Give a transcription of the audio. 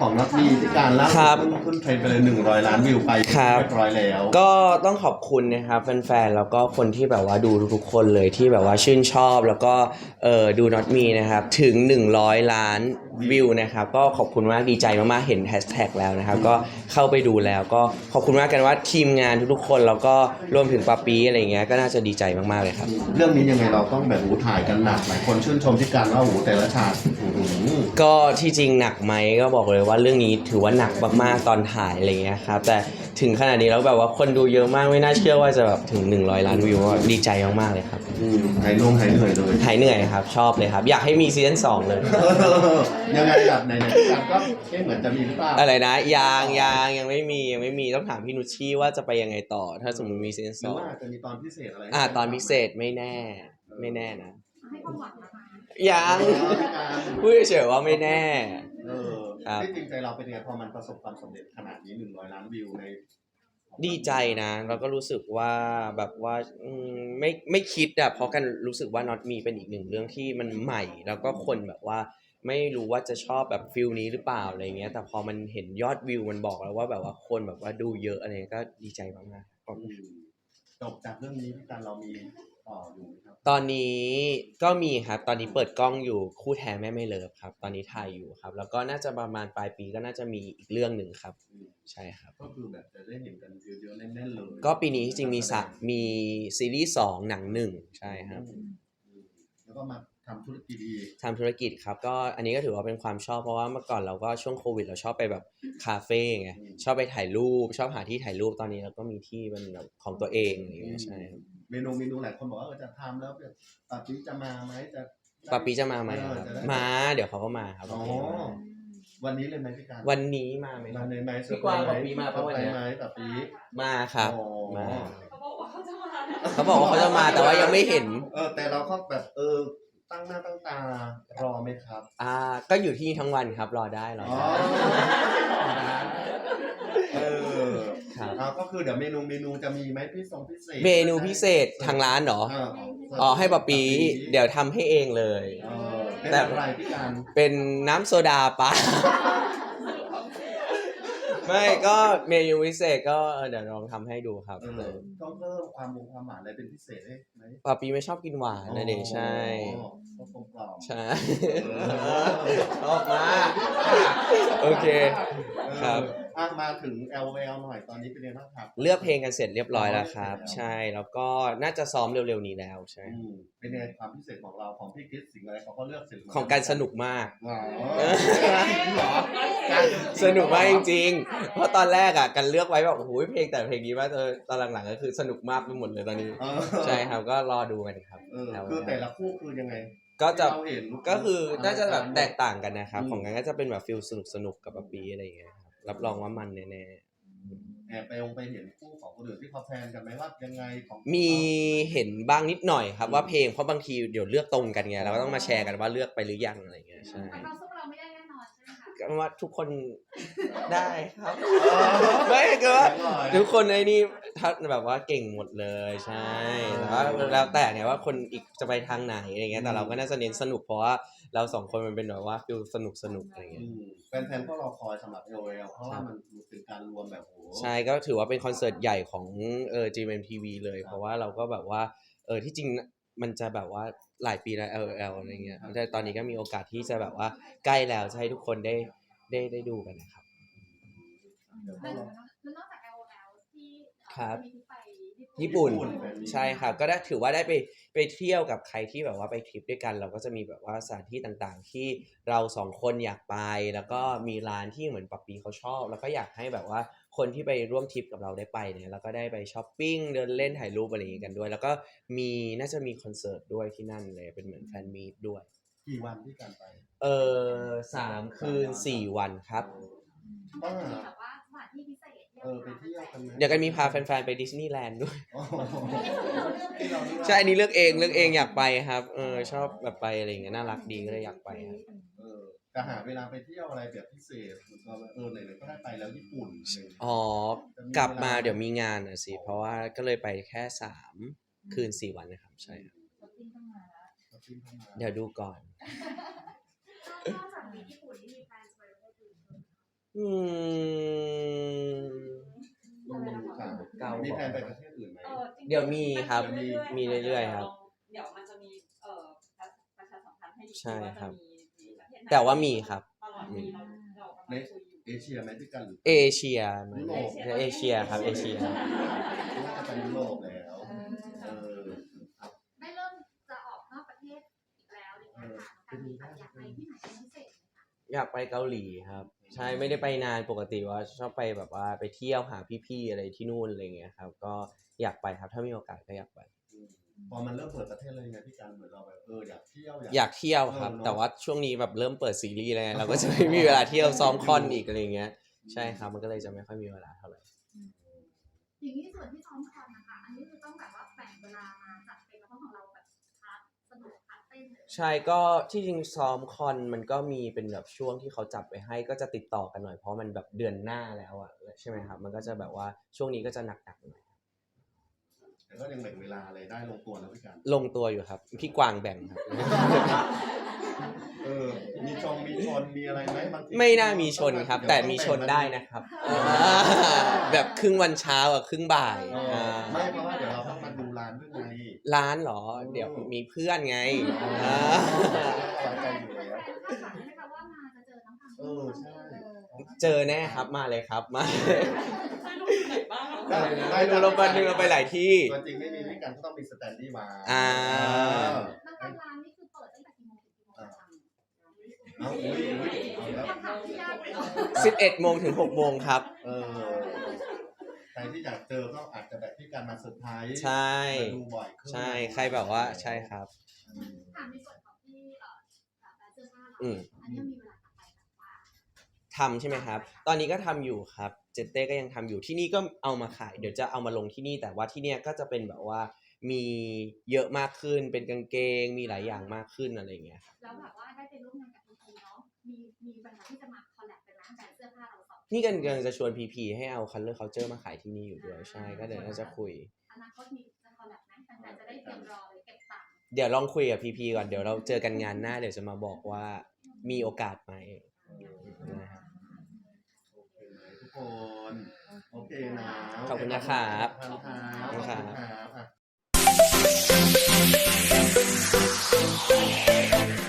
ของนักมีที่การล่าครัสุบดขึ้นขึ้นเทรนด์ไปเลยหนึ่งร้อยล้านวิวไปครับ เรียบร้อยแล้วก็ต้องขอบคุณนะครับแฟนๆ แล้วก็คนที่แบบว่าดูทุกๆคนเลยที่แบบว่าชื่นชอบแล้วก็เออดู not me นะครับถึง 100 ล้านวิวนะครับก็ขอบคุณมากดีใจมากๆเห็นแฮชแท็กแล้วนะครับก็เข้าไปดูแล้วก็ขอบคุณมากกันว่าทีมงานทุกๆคนแล้วก็รวมถึงปาปีอะไรเงี้ยก็น่าจะดีใจมากๆเลยครับ เรื่องนี้ยังไงเราต้องแบบหูถ่ายกันหนักหลายคนชื่นชมที่การว่าหูแต่ละฉากอื้อหือ ก็ที่จริงหนักไหมก็บอกเลยว่าเรื่องนี้ถือว่าหนักมากๆตอนถ่ายอะไรเงี้ยครับแต่ถึงขนาดนี้แล้วแบบว่าคนดูเยอะมากไม่น่าเชื่อว่าจะแบบถึง 100 ล้านวิวก็ดีใจมากๆเลยครับอืมหายนุ่งหายเหนื่อยเลย หายเหนื่อยครับ ชอบเลยครับ อยากให้มีซีซั่นสองเลย ยังไงแบบไหนๆที่การก็เอ๊ะเหมือนจะมีหรือเปล่าอะไรนะยางยางยังไม่มียังไม่มีต้องถามพี่นุชชี่ว่าจะไปยังไงต่อ ถ้าสมมติมีซีซั่นหสรือองว่าอาจจะมีตอนพิเศษอะไรอ่าตอนพิเศษไม่แน่ ไม่แน่นะ ให้ความหวังนะคะ ยังเออที่การพูดเฉยๆว่าไม่แน่ เออครับ ที่จริงใจเราเป็นไงพอมันประสบความสำเร็จขนาดนี้หนึ่งร้อยล้านวิวในดีใจนะ แล้วก็รู้สึกว่าแบบว่าอืมไม่ไม่คิดอะเพราะกันรู้สึกว่า not me เป็นอีกหนึ่งเรื่องที่มันใหม่ แล้วก็คนแบบว่า ไม่รู้ว่าจะชอบแบบฟิลนี้หรือเปล่าอะไรเงี้ย แต่พอมันเห็นยอดวิวมันบอกแล้วว่าแบบว่าคนแบบว่าดูเยอะอะไรเงี้ยก็ดีใจมากๆขอบคุณ จบจากเรื่องนี้ที่การเรามี ต่ออยู่ไหมครับตอนนี้ก็มีครับ ตอนนี้เปิดกล้องอยู่คู่แท้แม่ไม่เลิฟครับ ตอนนี้ถ่ายอยู่ครับ แล้วก็น่าจะประมาณปลายปีก็น่าจะมีอีกเรื่องหนึ่งครับ อืมใช่ครับ ก็คือแบบจะได้เห็นกันเยอะๆแน่นๆเลยก็ปีนี้จริงๆมีสักมีซีรีส์สองหนังหนึ่งใช่ครับอืมอืมแล้วก็มาทำธุรกิจอีกทำธุรกิจครับก็อันนี้ก็ถือว่าเป็นความชอบเพราะว่าเมื่อก่อนเราก็ช่วงโควิด เราชอบไปแบบคาเฟ่ไงชอบไปถ่ายรูป ชอบหาที่ถ่ายรูปตอนนี้เราก็มีที่เป็นแบบของตัวเองอะไรอย่างเงี้ยใช่ครับเมนูเมนูหลายคนบอกว่าเออจะทำแล้วแบบปาปีจะมาไหมจะปาปีจะมาไหมเอคอรับจะได้ มาเดี๋ยวเขาก็มาครับอ๋อวันนี้เลยไหมพี่การวันนี้มาไหมคมารับเลยไหมพี่กวางปาปีมาปะวันเนี้ยไหมปาปีมาครับ อ๋อมา เขาบอกว่าเขาจะมานะเขาบอกว่าเขาจะมาแต่ว่ายังไม่เห็น เออแต่เราก็แบบเออตั้งหน้าตั้งตารอไหมครับ อ่าก็อยู่ที่นี่ทั้งวันครับรอได้รออ๋อได้ เออครับเอาก็คือเดี๋ยวเมนูเมนูจะมีไหมพี่ทรงพิเศษเมนูพิเศษทางร้านเหรอ เอออ๋อให้ปาปีเดี๋ยวทำให้เองเลย เออเป็นแต่อะไรพี่การเป็นน้ำโซดาปะ ไม่ก็เมนูพิเศษก็เออเดี๋ยวลองทำให้ดูครับเออต้องเพิ่มความมงความหวานอะไรเป็นพิเศษได้ไหมปาปีไม่ชอบกินหวานนะเด็กใช่ อ๋อก็กลมกล่อม ใช่ ชอบมาก โอเค ครับ เออ อะมาถึง L L หน่อยตอนนี้เป็นยังไงบ้างครับ เลือกเพลงกันเสร็จเรียบร้อยแล้วครับอ๋อใช่แล้วก็น่าจะซ้อมเร็วๆนี้แล้วใช่ อืมเป็นยังไงความพิเศษของเราของพี่คริสสิ่งอะไรเขาก็เลือกสิ่งของการสนุกมากว้าวเออเหรอการสนุกมากจริงๆ เพราะตอนแรกอะกันเลือกไว้แบบโอ้โหเพลงแต่เพลงนี้ว่าเออตอนหลังๆก็คือสนุกมากไปหมดเลยตอนนี้ เออใช่ครับก็รอดูกันครับเออแล้วคือแต่ละคู่คือยังไงก็จะที่เราเห็น ก็คือน่าจะแบบแตกต่างกันนะครับ อืม ของกันก็จะเป็นแบบฟิลสนุกสนุกๆกับปะปีอะไรอย่างเงี้ยครับ รับรองว่ามันแน่แอบไปลงไปเห็นคู่ของคนอื่นที่เขาแพลนกันไหมว่ายังไงของๆมีเห็นบ้างนิดหน่อยครับว่าเพลงเพราะบางทีเดี๋ยวเลือกตรงกันไงเราก็ต้องมาแชร์กันว่าเลือกไปหรือยังอะไรอย่างเงี้ยใช่ แต่เราสู้เราไม่ได้แน่น อนใช่ไหมคะก็ว่าทุกคนได้ครับไม่ก็ว่าทุกคนในนี่ถ้าแบบว่าเก่งหมดเลยใช่แต่ว่าแล้วแต่เนี่ยว่าคนอีกจะไปทางไหนอะไรเงี้ยแต่เราก็น่าจะเน้นสนุกเพราะว่าเราสองคนมันเป็นแบบว่าฟิลสนุกสนุกอะไรเงี้ยอืมแฟนๆก็รอคอยสำหรับ L L เพราะว่ามันเป็นการรวมแบบโอ้โหใช่ก็ถือว่าเป็นคอนเสิร์ตใหญ่ของเออ GMMTV เลย เพราะว่าเราก็แบบว่าเออที่จริงมันจะแบบว่า หลายปีแล้ว LL อะไรเงี้ยแต่ตอนนี้ก็มีโอกาสที่จะแบบว่าใกล้แล้วจะให้ทุกคนได้ได้ได้ดูกันนะครับเดี๋ยวก็แล้วรอนอกจาก L L ที่ครับ มีที่ไปญี่ปุ่นญี่ปุ่นแบบนี้ใช่ครับก็ได้ถือว่าได้ไปไปเที่ยวกับใครที่แบบว่าไปทริปด้วยกัน เราก็จะมีแบบว่าสถานที่ต่างๆ ที่เราสองคนอยากไป แล้วก็มีร้านที่เหมือนปับปีเขาชอบ แล้วก็อยากให้แบบว่า คนที่ไปร่วมทริปกับเราได้ไปเนี่ยแล้วก็ได้ไปช้อปปิ้งเดินเล่นถ่ายรูปอะไรอย่างงี้กันด้วย แล้วก็มีน่าจะมีคอนเสิร์ตด้วยที่นั่นเลยเป็นเหมือนแฟนมีตด้วย กี่วันที่การไปเออสามคืนสี่วันครับต้องมีแบบว่าสถานที่พิเศษเออไปเที่ยวกันไหมเดี๋ยวกันมีพาแฟนๆไปดิสนีย์แลนด์ด้วยโอ้โหที่เราเลือก ใช่อันนี้เลือกเองเลือกเองอยากไปครับเออชอบแบบไปอะไรอย่างเงี้ยน่ารักดีก็เลยอยากไปครับเออ จะหาเวลาไปเที่ยวอะไรแบบพิเศษเหมือนกับว่าเออไหนๆก็ได้ไปแล้วญี่ปุ่นอะไรอย่างเงี้ยอ๋อ กลับมาเดี๋ยวมีงานอะสิ เพราะว่าก็เลยไปแค่สามคืนสี่วันนะครับ ใช่ครับช้อปปิ้งต้องมาแล้วก็ขึ้นเข้ามาเดี๋ยวดูก่อน นอกจากมีญี่ปุ่นที่มีแฟนไปประเทศอื่นด้วยอืมอืมค่ะเกา มีแผนไปประเทศอื่นไหม เออจริงๆเดี๋ยวมีครับเอยๆมีเรื่อยๆครับเดี๋ยวมันจะมีเอ่อประชาสัมพันธ์ให้อีกทีใช่ครับว่าจะมีประเทศไหน แต่ว่ามีครับ ตลอดปีเราเรากำลังคุยอยู่เอเชียไหมที่กันหรือ เอเชียมั้งยุโรป เอเชียครับเอเชียน่าจะเป็นยุโรปแล้ว เออ ได้เริ่มจะออกนอกประเทศอีกแล้วอะไรเงี้ยค่ะการมีแบบอยากไปที่ไหนเป็นพิเศษไหมคะอยากไปเกาหลีครับ ใช่ไม่ได้ไปนานปกติว่าชอบไปแบบว่าไปเที่ยวหาพี่ๆอะไรที่นู่นอะไรเงี้ยครับ ก็อยากไปครับถ้ามีโอกาสก็อยากไปอืม พอมันเริ่มเปิดประเทศเลยไงพี่กันเหมือนเราแบบเอออยากเที่ยวอยากเที่ยวครับเออเนอะแต่ว่าช่วงนี้แบบเริ่มเปิดซีรีส์แล้วไงเราก็จะไม่มีเวลาเที่ยวซ้อมคอนอีกอะไรเงี้ย ใช่ครับ มันก็เลยจะไม่ค่อยมีเวลาเท่าไหร่อย่างนี้ส่วนที่ซ้อมคอนนะคะอันนี้คือต้องแบบว่าแบ่งเวลามาจัดเป็นเพราะของเราแบบพาร์ทสนุกพาร์ทเต้นเลยใช่ก็ที่จริงซ้อมคอนมันก็มีเป็นแบบช่วงที่เขาจับไปให้ก็จะติดต่อกันหน่อยเพราะมันแบบเดือนหน้าแล้วอะใช่ไหมครับ มันก็จะแบบว่าช่วงนี้ก็จะหนักๆหน่อย แต่ก็ยังแบ่งเวลาอะไรได้ลงตัวแล้วพี่กันลงตัวอยู่ครับ พี่กวางแบ่งครับ เออ มีชงมีชนมีอะไรไหมบางทีไม่น่ามีชนครับ แต่มีชนได้นะครับอ่าแบบครึ่งวันเช้ากับครึ่งบ่ายเอออ่าไม่เพราะว่าเดี๋ยวเราต้องมาดูร้านด้วยไงร้านเหรอ เดี๋ยวมีเพื่อนไงอ่าสบายใจอยู่แล้วแฟนๆคาดหวังไหมคะว่ามาจะเจอน้องทางเออใช่ เจอแน่ครับมาเลยครับมา ไปดูเราไปดูเราไปหลายที่ ตัวจริงไม่มีพี่กันก็ต้องมีสแตนดี้มาอ่าน้องทางร้านนี่คือเปิดตั้งแต่กี่โมงถึงกี่โมงคะเอาอุ้ยอุ้ยเอาแล้วคำถามที่ยากเลยเนอะ11โมงถึง6โมงครับ เออใครที่อยากเจอก็อาจจะแบบพี่กันมาเซอร์ไพรส์ใช่ มาดูบ่อยขึ้นใช่ ใครแบบว่าใช่ครับถามในส่วนของที่เอ่อแบรนด์เสื้อผ้าเราอืม อันนี้มีเวลาถัดไปแบบว่าทำใช่ไหมครับ ตอนนี้ก็ทำอยู่ครับ เจเต้ก็ยังทำอยู่ที่นี่ก็เอามาขาย เดี๋ยวจะเอามาลงที่นี่แต่ว่าที่เนี่ยก็จะเป็นแบบว่ามีเยอะมากขึ้นเป็นกางเกงมีหลายอย่างมากขึ้นอะไรอย่างเงี้ยครับแล้วแบบว่าได้ไปร่วมงานกับพีพีเนาะมีมีปัญหาที่จะมาคอลแลบเป็นร้านแบรนด์เสื้อผ้าเราสองนี่กันกำลังจะชวนพีพีให้เอา Color Culture มาขายที่นี่อยู่ด้วยใช่ก็เดี๋ยวน่าจะคุยอนาคตมีจะคอลแลบไหมแฟนๆจะได้เตรียมรอเลยเก็บตังค์เดี๋ยวลองคุยกับพีพีก่อนเดี๋ยวเราเจอกันงานหน้าเดี๋ยวจะมาบอกว่ามีโอกาสไหม คน โอเคนะขอบคุณนะครับขอบคุณครับขอบคุณครับ